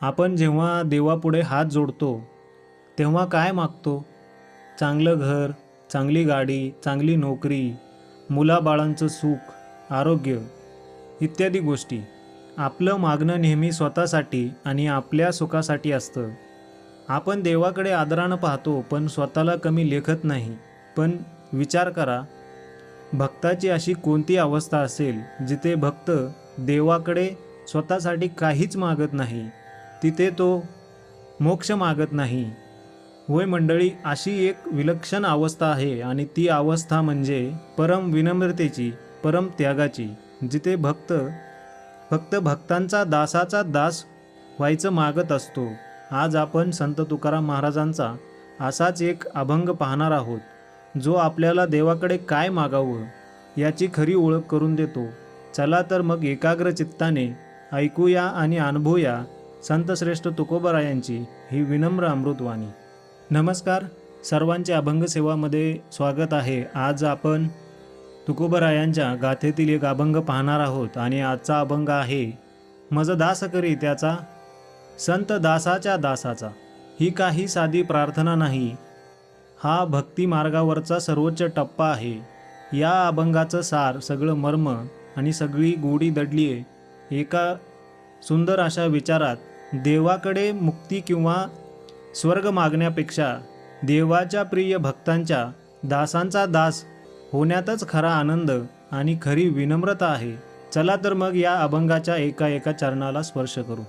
आपण जेव्हा देवापुढे हात जोडतो तेव्हा काय मागतो? चांगलं घर चांगली गाडी चांगली नोकरी मुलाबाळांचं सुख आरोग्य इत्यादी गोष्टी. आपलं मागणं नेहमी स्वतःसाठी आणि आपल्या सुखासाठी असतं. आपण देवाकडे आदरानं पाहतो पण स्वतःला कमी लेखत नाही. पण विचार करा भक्ताची अशी कोणती अवस्था असेल जिथे भक्त देवाकडे स्वतःसाठी काहीच मागत नाही? तिथे तो मोक्ष मागत नाही. होय मंडळी अशी एक विलक्षण अवस्था आहे आणि ती अवस्था म्हणजे परम विनम्रतेची परम त्यागाची जिथे भक्त फक्त भक्तांचा दासाचा दास व्हायचं मागत असतो. आज आपण संत तुकाराम महाराजांचा असाच एक अभंग पाहणार आहोत जो आपल्याला देवाकडे काय मागावं याची खरी ओळख करून देतो. चला तर मग एकाग्र चित्ताने ऐकूया आणि अनुभवूया संतश्रेष्ठ तुकोबरायांची ही विनम्र अमृतवाणी. नमस्कार. सर्वांचे अभंग सेवामध्ये स्वागत आहे. आज आपण तुकोबरायांच्या गाथेतील एक अभंग पाहणार आहोत आणि आजचा अभंग आहे मज दास करी त्याचा संत दासाच्या दासाचा. ही काही साधी प्रार्थना नाही. हा भक्ती मार्गावरचा सर्वोच्च टप्पा आहे. या अभंगाचं सार सगळं मर्म आणि सगळी गोडी दडली आहे एका सुंदर अशा विचारात देवाकडे मुक्ती किंवा स्वर्ग मागण्यापेक्षा देवाच्या प्रिय भक्तांच्या दासांचा दास होण्यातच खरा आनंद आणि खरी विनम्रता आहे. चला तर मग या अभंगाच्या एका एका चरणाला स्पर्श करू.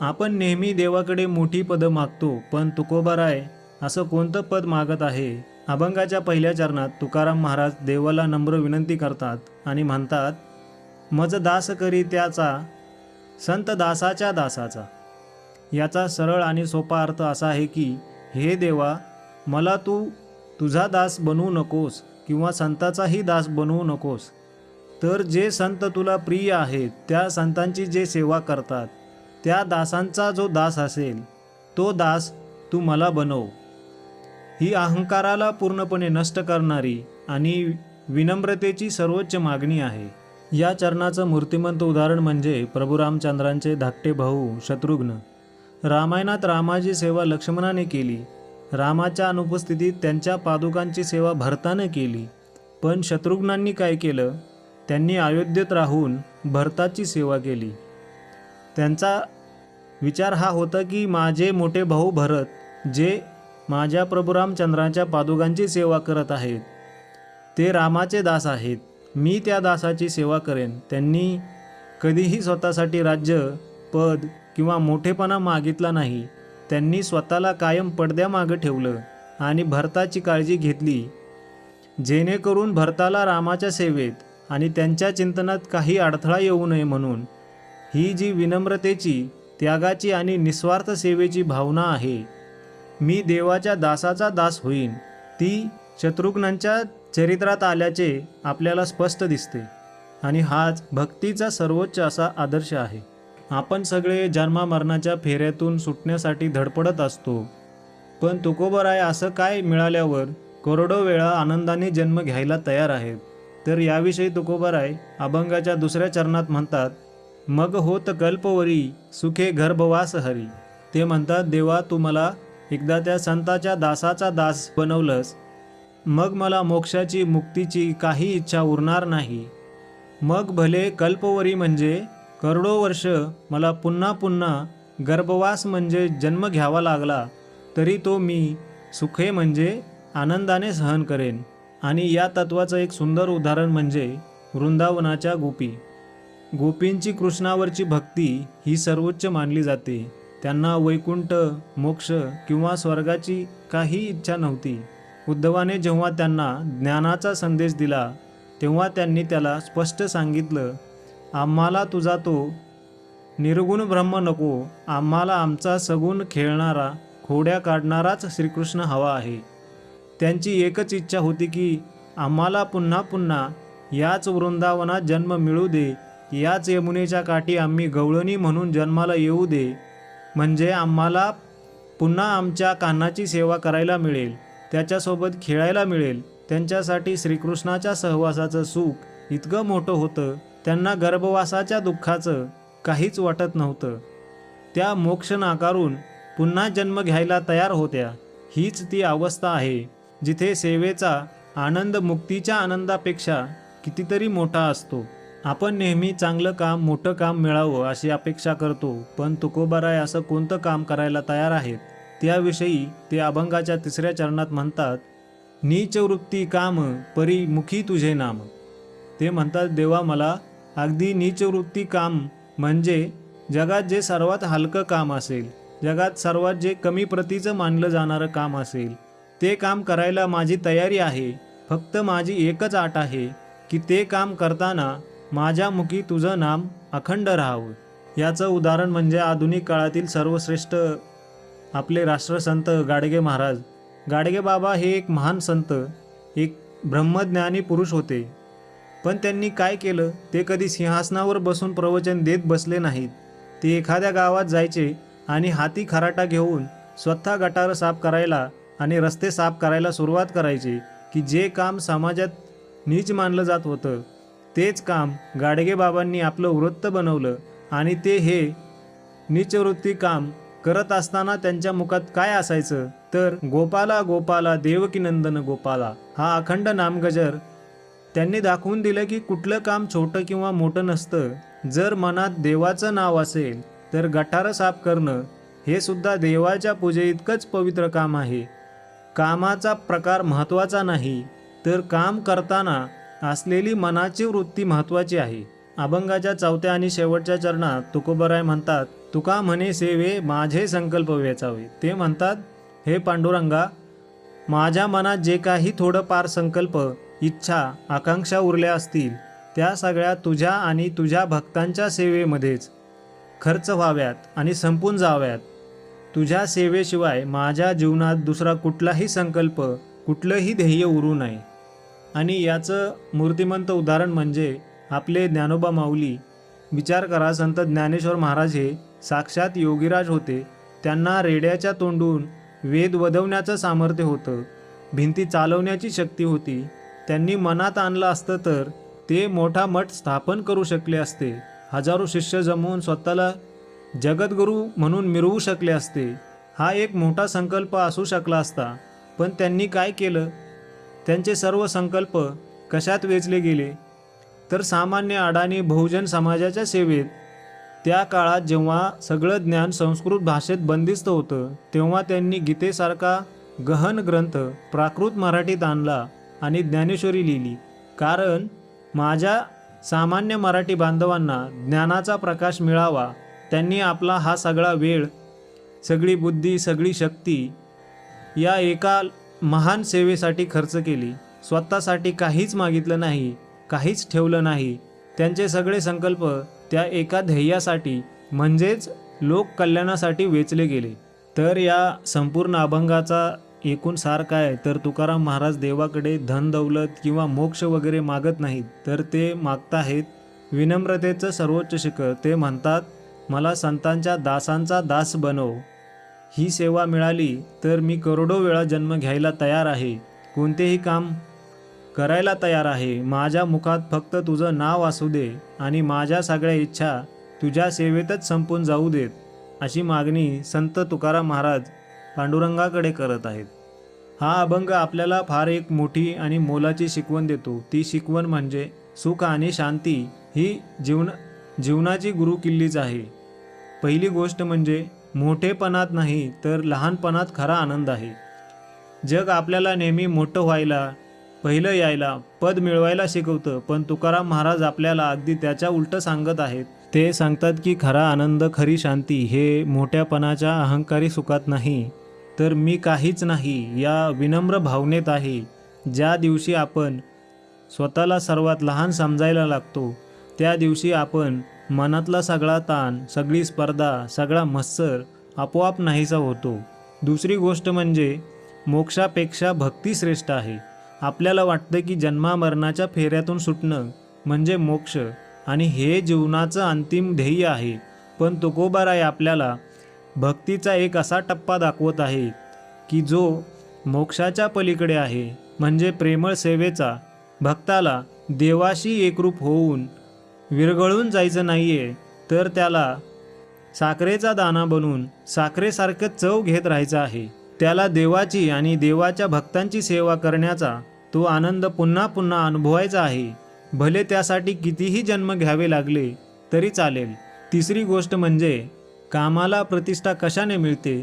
आपण नेहमी देवाकडे मोठी पदं मागतो पण तुकोबाराय असं कोणतं पद मागत आहे? अभंगाच्या पहिल्या चरणात तुकाराम महाराज देवाला नम्र विनंती करतात आणि म्हणतात मज दास करी त्याचा संत दासाच्या दासाचा. याचा सरळ आणि सोपा अर्थ असा आहे की हे देवा मला तू तुझा दास बनवू नकोस किंवा संताचाही दास बनवू नकोस. तर जे संत तुला प्रिय आहेत त्या संतांची जे सेवा करतात त्या दासांचा जो दास असेल तो दास तू मला बनव. ही अहंकाराला पूर्णपणे नष्ट करणारी आणि विनम्रतेची सर्वोच्च मागणी आहे. या चरणाचं मूर्तिमंत उदाहरण म्हणजे प्रभू रामचंद्रांचे धाकटे भाऊ शत्रुघ्न. रामायणात रामाची सेवा लक्ष्मणाने केली. रामाच्या अनुपस्थितीत त्यांच्या पादुकांची सेवा भरतानं केली. पण शत्रुघ्नांनी काय केलं? त्यांनी अयोध्येत राहून भरताची सेवा केली. त्यांचा विचार हा होता की माझे मोठे भाऊ भरत जे माझ्या प्रभू रामचंद्राच्या पादुकांची सेवा करत आहेत ते रामाचे दास आहेत. मी त्या दासाची सेवा करेन. त्यांनी कधीही स्वतःसाठी राज्य पद किंवा मोठेपणा मागितला नाही त्यांनी स्वतःला कायम पडद्यामागं ठेवलं आणि भरताची काळजी घेतली. जेणेकरून भरताला रामाच्या सेवेत आणि त्यांच्या चिंतनात काही अडथळा येऊ नये म्हणून ही जी विनम्रतेची त्यागाची आणि निस्वार्थ सेवेची भावना आहे मी देवाच्या दासाचा दास होईन ती शत्रुघ्नांच्या चरित्रात आल्याचे आपल्याला स्पष्ट दिसते आणि हाच भक्तीचा सर्वोच्च असा आदर्श आहे. आपण सगळे जन्मामरणाच्या फेऱ्यातून सुटण्यासाठी धडपडत असतो. पण तुकोबराय असं काय मिळाल्यावर करोडो वेळा आनंदाने जन्म घ्यायला तयार आहेत. तर याविषयी तुकोबराय अभंगाच्या दुसऱ्या चरणात म्हणतात मग होत कल्पवरी सुखे गर्भवास हरी. ते म्हणतात देवा तू मला एकदा त्या संताच्या दासाचा दास बनवलंस. मग मला मोक्षाची मुक्तीची काही इच्छा उरणार नाही. मग भले कल्पवरी म्हणजे करोडो वर्ष मला पुन्हा पुन्हा गर्भवास म्हणजे जन्म घ्यावा लागला तरी तो मी सुखे म्हणजे आनंदाने सहन करेन. आणि या तत्वाचं एक सुंदर उदाहरण म्हणजे वृंदावनाच्या गोपी. गोपींची कृष्णावरची भक्ती ही सर्वोच्च मानली जाते. त्यांना वैकुंठ मोक्ष किंवा स्वर्गाची काही इच्छा नव्हती. उद्धवाने जेव्हा त्यांना ज्ञानाचा संदेश दिला तेव्हा त्यांनी त्याला स्पष्ट सांगितलं आम्हाला तुझा तो. निर्गुण ब्रह्म नको आम्हाला आमचा सगुण खेळणारा खोड्या काढणाराच श्रीकृष्ण हवा आहे. त्यांची एकच इच्छा होती की आम्हाला पुन्हा पुन्हा याच वृंदावनात जन्म मिळू दे याच यमुनेच्या काठी आम्ही गवळणी म्हणून जन्माला येऊ दे. म्हणजे आम्हाला पुन्हा आमच्या कान्हाची सेवा करायला मिळेल त्याच्यासोबत खेळायला मिळेल त्यांच्यासाठी श्रीकृष्णाच्या सहवासाचं सुख इतकं मोठं होतं. त्यांना गर्भवासाच्या दुःखाचं काहीच वाटत नव्हतं. त्या मोक्ष नाकारून पुन्हा जन्म घ्यायला तयार होत्या. हीच ती अवस्था आहे जिथे सेवेचा आनंद मुक्तीच्या आनंदापेक्षा कितीतरी मोठा असतो. आपण नेहमी चांगलं काम मोठं काम मिळावं अशी अपेक्षा करतो पण तुकोबाराय असं कोणतं काम करायला तयार आहेत? त्याविषयी ते अभंगाच्या तिसऱ्या चरणात म्हणतात नीच वृत्ती काम परी मुखी तुझे नाम. ते म्हणतात देवा मला अगदी नीच वृत्ती काम म्हणजे जगात जे सर्वात हलकं काम असेल जगात सर्वात जे कमी प्रतीचं मानलं जाणारं काम असेल ते काम करायला माझी तयारी आहे फक्त माझी एकच आट आहे की ते काम करताना माझ्या मुखी तुझं नाम अखंड राहावं. याचं उदाहरण म्हणजे आधुनिक काळातील सर्वश्रेष्ठ आपले राष्ट्रसंत गाडगे महाराज. गाडगे बाबा हे एक महान संत एक ब्रह्मज्ञानी पुरुष होते. पण त्यांनी काय केलं? ते कधी सिंहासनावर बसून प्रवचन देत बसले नाहीत. ते एखाद्या गावात जायचे आणि हाती खराटा घेऊन स्वतः गटार साफ करायला आणि रस्ते साफ करायला सुरुवात करायचे की जे काम समाजात नीच मानलं जात होतं. तेच काम गाडगेबाबांनी आपलं वृत्त बनवलं आणि ते हे नीचवृत्ती काम करत असताना त्यांच्या मुखात काय असायचं? तर गोपाला गोपाला देवकीनंदन गोपाला हा अखंड नामगजर त्यांनी दाखवून दिलं की कुठलं काम छोटं किंवा मोठं नसतं. जर मनात देवाचं नाव असेल तर गटारं साफ करणं हे सुद्धा देवाच्या पूजेइतकंच पवित्र काम आहे. कामाचा प्रकार महत्त्वाचा नाही तर काम करताना असलेली मनाची वृत्ती महत्त्वाची आहे. अभंगाच्या चौथ्या आणि शेवटच्या चरणात तुकोबराय म्हणतात तुका म्हणे सेवे माझे संकल्प वेचावे. ते म्हणतात हे पांडुरंगा माझ्या मनात जे काही थोडंफार संकल्प इच्छा आकांक्षा उरल्या असतील त्या सगळ्या तुझ्या आणि तुझ्या भक्तांच्या सेवेमध्येच. खर्च व्हाव्यात आणि संपून जाव्यात. तुझ्या सेवेशिवाय माझ्या जीवनात दुसरा कुठलाही संकल्प कुठलंही ध्येय उरू नये आणि याचं मूर्तिमंत उदाहरण म्हणजे आपले ज्ञानोबा माऊली. विचार करा संत ज्ञानेश्वर महाराज हे साक्षात योगीराज होते. त्यांना रेड्याच्या तोंडून वेद वदवण्याचं सामर्थ्य होतं. भिंती चालवण्याची शक्ती होती. त्यांनी मनात आणलं असतं तर ते मोठा मठ स्थापन करू शकले असते. हजारो शिष्य जमवून स्वतःला जगद्गुरू म्हणून मिरवू शकले असते. हा एक मोठा संकल्प असू शकला असता. पण त्यांनी काय केलं? त्यांचे सर्व संकल्प कशात वेचले गेले? तर सामान्य अडाणी बहुजन समाजाच्या सेवेत. त्या काळात जेव्हा सगळं ज्ञान संस्कृत भाषेत बंदिस्त होतं तेव्हा त्यांनी गीतेसारखा गहन ग्रंथ प्राकृत मराठीत आणला. आणि ज्ञानेश्वरी लिहिली. कारण माझ्या सामान्य मराठी बांधवांना ज्ञानाचा प्रकाश मिळावा त्यांनी आपला हा सगळा वेळ सगळी बुद्धी सगळी शक्ती या एका महान सेवेसाठी खर्च केली. स्वतःसाठी काहीच मागितलं नाही काहीच ठेवलं नाही. त्यांचे सगळे संकल्प त्या एका ध्येयासाठी म्हणजेच लोक कल्याणासाठी वेचले गेले. तर या संपूर्ण अभंगाचा एकूण सार काय? तर तुकाराम महाराज देवाकडे धन दौलत किंवा मोक्ष वगैरे मागत नाहीत तर ते मागताहेत. विनम्रतेचं सर्वोच्च शिखर ते म्हणतात मला संतांच्या दासांचा दास बनव. ही सेवा मिळाली तर मी करोडो वेळा जन्म घ्यायला तयार आहे. कोणतेही काम करायला तयार आहे. माझ्या मुखात फक्त तुझं नाव असू दे आणि माझ्या सगळ्या इच्छा तुझ्या सेवेतच संपून जाऊ देत अशी मागणी संत तुकाराम महाराज पांडुरंगाकडे करत आहेत. हा अभंग आपल्याला फार एक मोठी आणि मोलाची शिकवण देतो. ती शिकवण म्हणजे सुख आणि शांती ही जीवन जीवनाची गुरुकिल्लीच आहे. पहिली गोष्ट म्हणजे मोठेपणात नाही तर लहानपणात खरा आनंद आहे. जग आपल्याला नेहमी मोठं व्हायला पहिलं यायला पद मिळवायला शिकवतं पण तुकाराम महाराज आपल्याला अगदी त्याच्या उलटं सांगत आहेत. ते सांगतात की खरा आनंद खरी शांती हे मोठ्यापणाच्या अहंकारी सुखात नाही. तर मी काहीच नाही या विनम्र भावनेत आहे. ज्या दिवशी आपण स्वतःला सर्वात लहान समजायला लागतो त्या दिवशी आपण मनातला सगळा ताण सगळी स्पर्धा सगळा मत्सर आपोआप नाहीसा होतो. दुसरी गोष्ट म्हणजे मोक्षापेक्षा भक्ती श्रेष्ठ आहे. आपल्याला वाटतं की जन्मामरणाच्या फेऱ्यातून सुटणं म्हणजे मोक्ष आणि हे जीवनाचं अंतिम ध्येय आहे. पण तुकोबाराय आपल्याला भक्तीचा एक असा टप्पा दाखवत आहे की जो मोक्षाच्या पलीकडे आहे म्हणजे प्रेमळ सेवेचा. भक्ताला देवाशी एकरूप होऊन विरघळून जायचं नाही आहे तर त्याला साखरेचा दाना बनून साखरेसारखं चव घेत राहायचं आहे. त्याला देवाची आणि देवाच्या भक्तांची सेवा करण्याचा तो आनंद पुन्हा पुन्हा अनुभवायचा आहे. भले त्यासाठी कितीही जन्म घ्यावे लागले तरी चालेल. तिसरी गोष्ट म्हणजे कामाला प्रतिष्ठा कशाने मिळते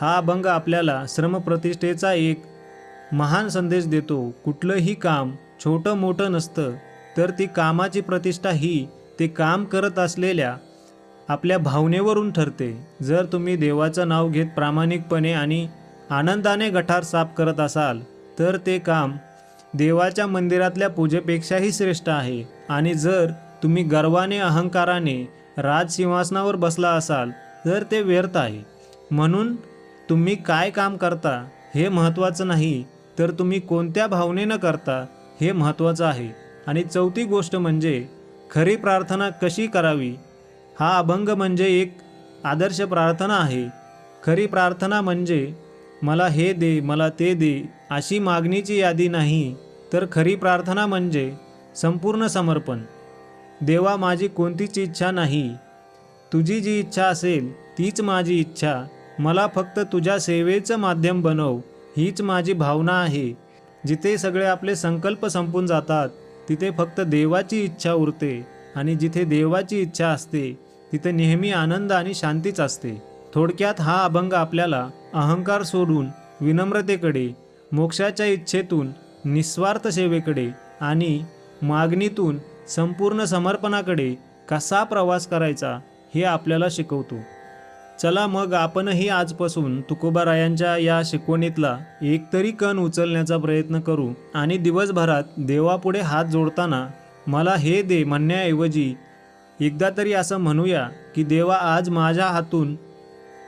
हा अभंग आपल्याला श्रमप्रतिष्ठेचा एक महान संदेश देतो. कुठलंही काम छोटं मोठं नसतं तर ती कामाची प्रतिष्ठा ही ते काम करत असलेल्या आपल्या भावनेवरून ठरते. जर तुम्ही देवाचं नाव घेत प्रामाणिकपणे आणि आनंदाने गठार साफ करत असाल तर ते काम देवाच्या मंदिरातल्या पूजेपेक्षाही श्रेष्ठ आहे. आणि जर तुम्ही गर्वाने अहंकाराने राजसिंहासनावर बसला असाल तर ते व्यर्थ आहे. म्हणून तुम्ही काय काम करता हे महत्त्वाचं नाही तर तुम्ही कोणत्या भावनेनं करता हे महत्त्वाचं आहे. आणि चौथी गोष्ट म्हणजे खरी प्रार्थना कशी करावी? हा अभंग म्हणजे एक आदर्श प्रार्थना आहे. खरी प्रार्थना म्हणजे मला हे दे मला ते दे अशी मागणीची यादी नाही तर खरी प्रार्थना म्हणजे संपूर्ण समर्पण. देवा माझी कोणतीच इच्छा नाही तुझी जी इच्छा असेल तीच माझी इच्छा. मला फक्त तुझ्या सेवेचं माध्यम बनव. हीच माझी भावना आहे. जिथे सगळे आपले संकल्प संपून जातात तिथे फक्त देवाची इच्छा उरते. आणि जिथे देवाची इच्छा असते तिथे नेहमी आनंद आणि शांतीच असते. थोडक्यात हा अभंग आपल्याला अहंकार सोडून विनम्रतेकडे मोक्षाच्या इच्छेतून निस्वार्थ सेवेकडे आणि मागणीतून संपूर्ण समर्पणाकडे कसा प्रवास करायचा? हे आपल्याला शिकवतो. चला मग आपणही आजपासून तुकोबारायांच्या या शिकवणीतला एकतरी कण उचलण्याचा प्रयत्न करू आणि दिवसभरात देवापुढे हात जोडताना मला हे दे म्हणण्याऐवजी एकदा तरी असं म्हणूया की देवा आज माझ्या हातून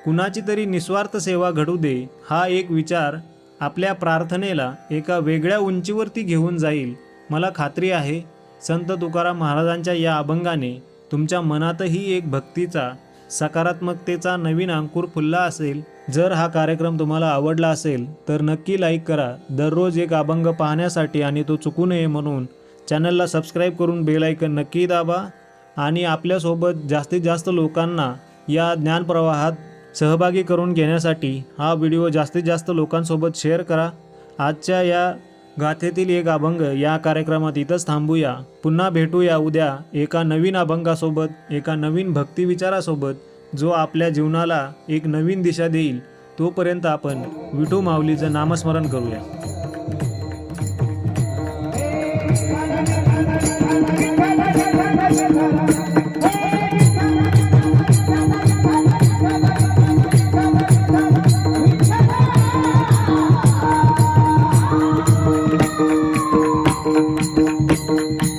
कुणाची तरी निस्वार्थ सेवा घडू दे हा एक विचार आपल्या प्रार्थनेला एका वेगळ्या उंचीवरती घेऊन जाईल. मला खात्री आहे संत तुकाराम महाराजांच्या या अभंगाने तुमच्या मनातही एक भक्तीचा सकारात्मकतेचा नवीन अंकुर फुलला असेल जर हा कार्यक्रम तुम्हाला आवडला असेल तर नक्की लाईक करा. दररोज एक अभंग पाहण्यासाठी आणि तो चुकू नये म्हणून चॅनलला सबस्क्राईब करून बेलायकन नक्की दाबा आणि आपल्यासोबत जास्तीत जास्त लोकांना या ज्ञानप्रवाहात सहभागी करून घेण्यासाठी हा व्हिडिओ जास्तीत जास्त लोकांसोबत शेअर करा. आजच्या या गाथेतील एक अभंग या कार्यक्रमात इथंच थांबूया पुन्हा भेटूया उद्या एका नवीन अभंगासोबत एका नवीन भक्तिविचारासोबत जो आपल्या जीवनाला एक नवीन दिशा देईल तोपर्यंत आपण विठू माऊलीचं नामस्मरण करूया Thank you. Música